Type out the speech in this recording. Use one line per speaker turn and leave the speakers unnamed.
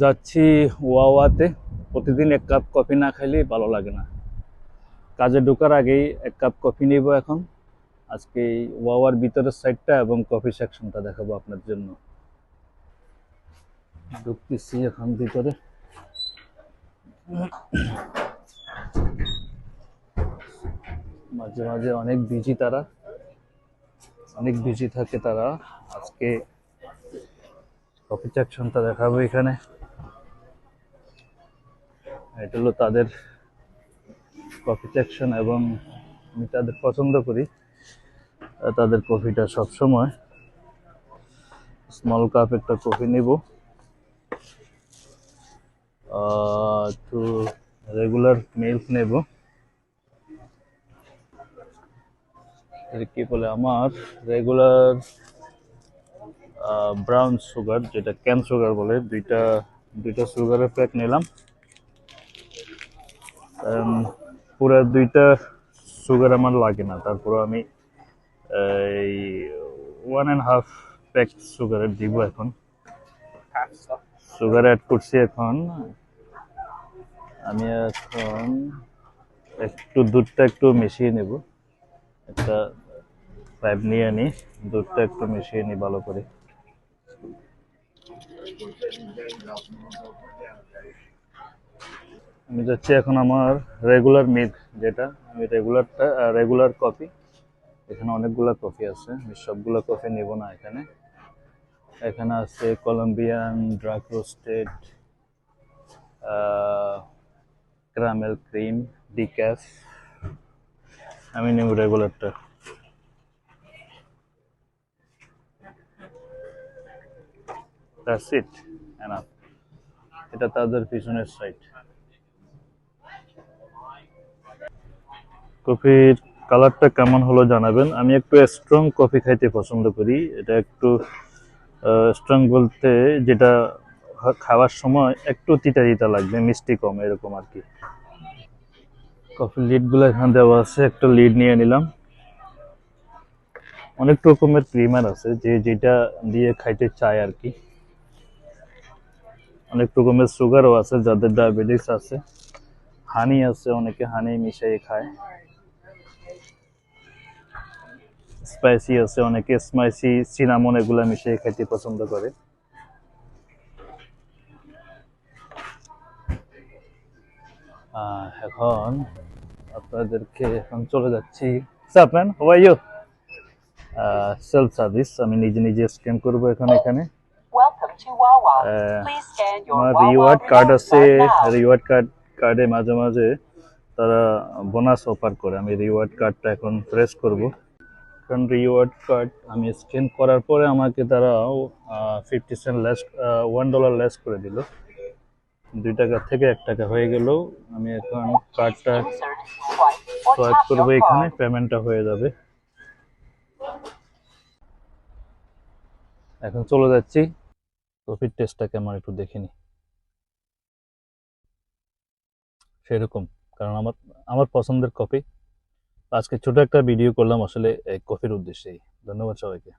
যাচ্ছি ওয়াওয়াতে। প্রতিদিন এক কাপ কফি না খাইলে ভালো লাগে না। কাজে ঢোকার আগেই এক কাপ কফি নিব এখন। আজকে ওয়াওয়ার ভিতরের সাইডটা এবং কফি সেকশনটা দেখাবো আপনার জন্য। ঢুকতেছি এখন ভিতরে। মাঝে মাঝে অনেক বিজি তারা। অনেক বিজি থাকে তারা। আজকে কফি সেকশনটা দেখাবো এখানে। এটা হলো তাদের কফি সেকশন এবং আমি তাদের পছন্দ করি। তাদের কফিটা সব সময় স্মল কাপ একটা কফি নিব। একটু রেগুলার মিল্ক নেব। কি বলে, আমার রেগুলার ব্রাউন সুগার যেটা ক্যান সুগার বলে, দুইটা দুইটা সুগারের প্যাক নিলাম। পুরো দুইটা সুগার আমার লাগে না। তারপর আমি এই ওয়ান অ্যান্ড হাফ প্যাক সুগারের দিব এখন। সুগার অ্যাড করছি এখন। আমি এখন একটু দুধটা একটু মিশিয়ে নেব। একটা পাইপ নিয়ে নিই দুধটা একটু মিশিয়ে নিই ভালো করে। আমি যাচ্ছি এখন আমার রেগুলার মিল্ক যেটা, আমি রেগুলারটা রেগুলার কফি এখানে অনেকগুলা কফি আছে, আমি সবগুলো কফি নিব না এখানে। এখানে আছে Colombian drug roasted caramel cream decaf আমি নেব রেগুলারটা এটা তাদের পিছনের সাইড কফির কালারটা কেমন হলো জানাবেন। আমি একটু স্ট্রং কফি খাইতে পছন্দ করি। এটা একটু স্ট্রং বলতে যেটা খাওয়ার সময় একটু তিতা তিতা লাগবে, মিষ্টি কম, এরকম আর কি। কফির লিডগুলো এখানে দেওয়া আছে, একটা লিড নিয়ে নিলাম। অনেক রকমের ক্রিমার আছে, যে যেটা দিয়ে খাইতে চায় আর কি। অনেক রকমের সুগারও আছে, যাদের ডায়াবেটিস আছে। হানি আছে, অনেকে হানি মিশিয়ে খায়। স্পাইসি আছে অনেকে স্পাইসি সিনামন এগুলা মিশিয়ে খেতে পছন্দ করে। এখন আপনাদেরকে এখন চলে যাচ্ছি। হাউ ইউ সেলফ সার্ভিস আমি নিজে নিজে স্ক্যান করব এখন এখানে।
scan your
আমার রিওয়ার্ড কার্ড আছে রিওয়ার্ড কার্ড কার্ডে মাঝে মাঝে তারা বোনাস অফার করে। আমি রিওয়ার্ড কার্ডটা এখন প্রেস করব। কারণ রিওয়ার্ড কার্ড আমি স্ক্যান করার পরে আমাকে তারা fifty cent less one dollar less করে দিল। দুই টাকা থেকে এক টাকা হয়ে গেল। আমি এখন কার্ডটা সোয়াইপ করব এখানে পেমেন্টটা হয়ে যাবে। এখন চলে যাচ্ছি। কফির টেস্টটা কেমন একটু দেখে নি। সেরকম কারণ আমার আমার পছন্দের কফি আজকে ছোট একটা ভিডিও করলাম আসলে কফির উদ্দেশ্যেই। ধন্যবাদ সবাইকে।